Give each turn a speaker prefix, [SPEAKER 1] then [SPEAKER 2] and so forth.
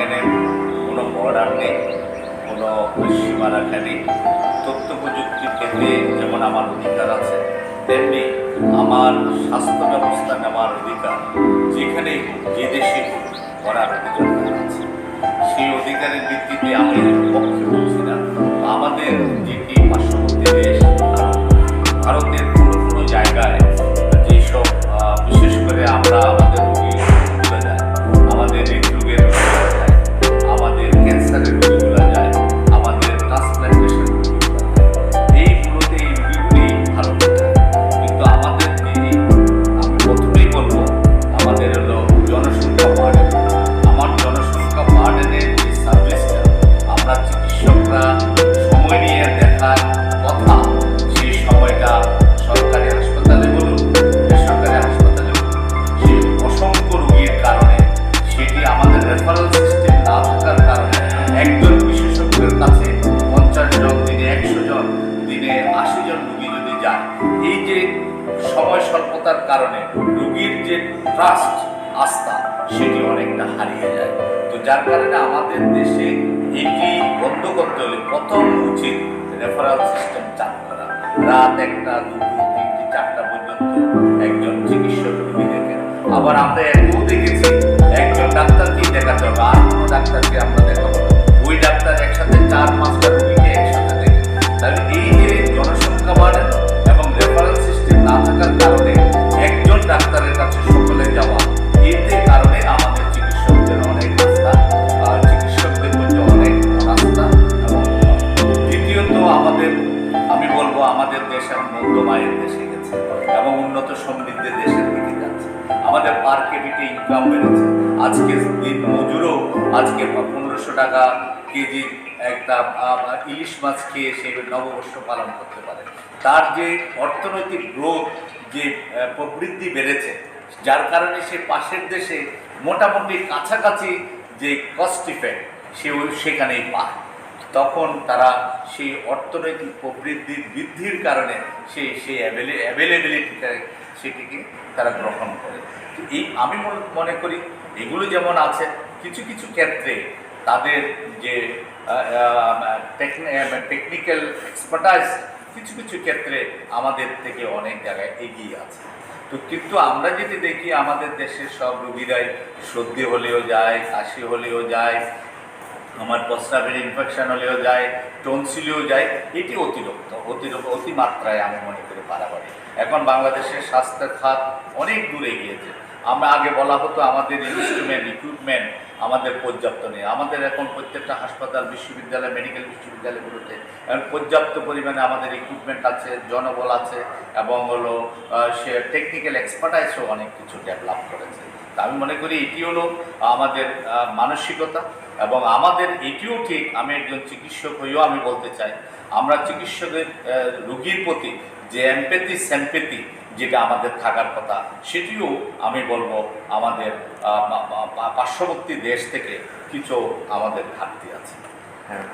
[SPEAKER 1] এখানে কোনো বর্ডার নেই, কোনো সীমারেখা নেই তথ্য প্রযুক্তির ক্ষেত্রে যেমন আমার অধিকার আছে, তেমনি আমার স্বাস্থ্য ব্যবস্থা নেওয়ার অধিকার যেখানে যে দেশে করার অধিকার আছে সেই অধিকারের ভিত্তিতে আমি পক্ষে সময় স্বল্পতার কারণে রুগীর যে ট্রাস্ট আস্থা, সেটি অনেকটা হারিয়ে যায়। তো যার কারণে আমাদের দেশে এটি বন্ধ করতে হলে প্রথম উচিত রেফারেল সিস্টেম চালু করা। রাত একটা, দুটো, তিনটি, চারটা পর্যন্ত একজন চিকিৎসক রুগী দেখেন আবার আমরা এটাও দেখেছি, একজন ডাক্তারকেই দেখাতে হবে, আর কোনো ডাক্তারকে আমরা মধ্যমায়ের দেশে গেছে। এবং উন্নত সমৃদ্ধ দেশের দিকে যাচ্ছে। আমাদের পার ইনকাম বেড়েছে। আজকে মজুরও আজকে পনেরোশো টাকা কেজি একটা ইলিশ মাছ খেয়ে সে নববর্ষ পালন করতে পারে। তার যে অর্থনৈতিক গ্রোথ যে প্রবৃদ্ধি বেড়েছে, যার কারণে সে পাশের দেশে মোটামুটি কাছাকাছি যে কস্ট ইফেক্ট সে সেখানেই পায়। তখন তারা সেই অর্থনৈতিক প্রবৃদ্ধির বৃদ্ধির কারণে সেই সেই অ্যাভেলেবিলিটিটা সেটিকে তারা গ্রহণ করে। তো এই আমি মনে- মনে করি এগুলো যেমন আছে, কিছু কিছু ক্ষেত্রে তাদের যে টেকনিক্যাল এক্সপার্টাইজ কিছু কিছু ক্ষেত্রে আমাদের থেকে অনেক জায়গায় এগিয়ে আছে। তো কিন্তু আমরা যেটি দেখি আমাদের দেশের সব রোগীরাই সর্দি হলেও যায়, কাশি হলেও যায় আমার প্রস্রাবের ইনফেকশন হলেও যায় টনসিলেও যায়, এটি অতিরিক্ত অতিরিক্ত, অতিমাত্রায় আমি মনে করি বাড়াবাড়ি। এখন বাংলাদেশের স্বাস্থ্য খাত অনেক দূরে গিয়েছে আমরা আগে বলা হতো আমাদের ইনস্ট্রুমেন্ট ইকুইপমেন্ট আমাদের পর্যাপ্ত নেই। আমাদের এখন প্রত্যেকটা হাসপাতাল, বিশ্ববিদ্যালয় মেডিকেল বিশ্ববিদ্যালয়গুলোতে পর্যাপ্ত পরিমাণে আমাদের ইকুইপমেন্ট আছে, জনবল আছে, এবং হলো সে টেকনিক্যাল এক্সপার্টাইজও অনেক কিছু ডেভেলপ করেছে। আমি মনে করি এটি হলো আমাদের মানসিকতা এবং আমাদের এটিও ঠিক আমি একজন চিকিৎসক হয়েও আমি বলতে চাই। আমরা চিকিৎসকের রোগীর প্রতি যে এমপ্যাথি স্যাম্পেথি যেটা আমাদের থাকার কথা, সেটিও আমি বলব আমাদের পার্শ্ববর্তী দেশ থেকে কিছু আমাদের ঘাটতি আছে।
[SPEAKER 2] হ্যাঁ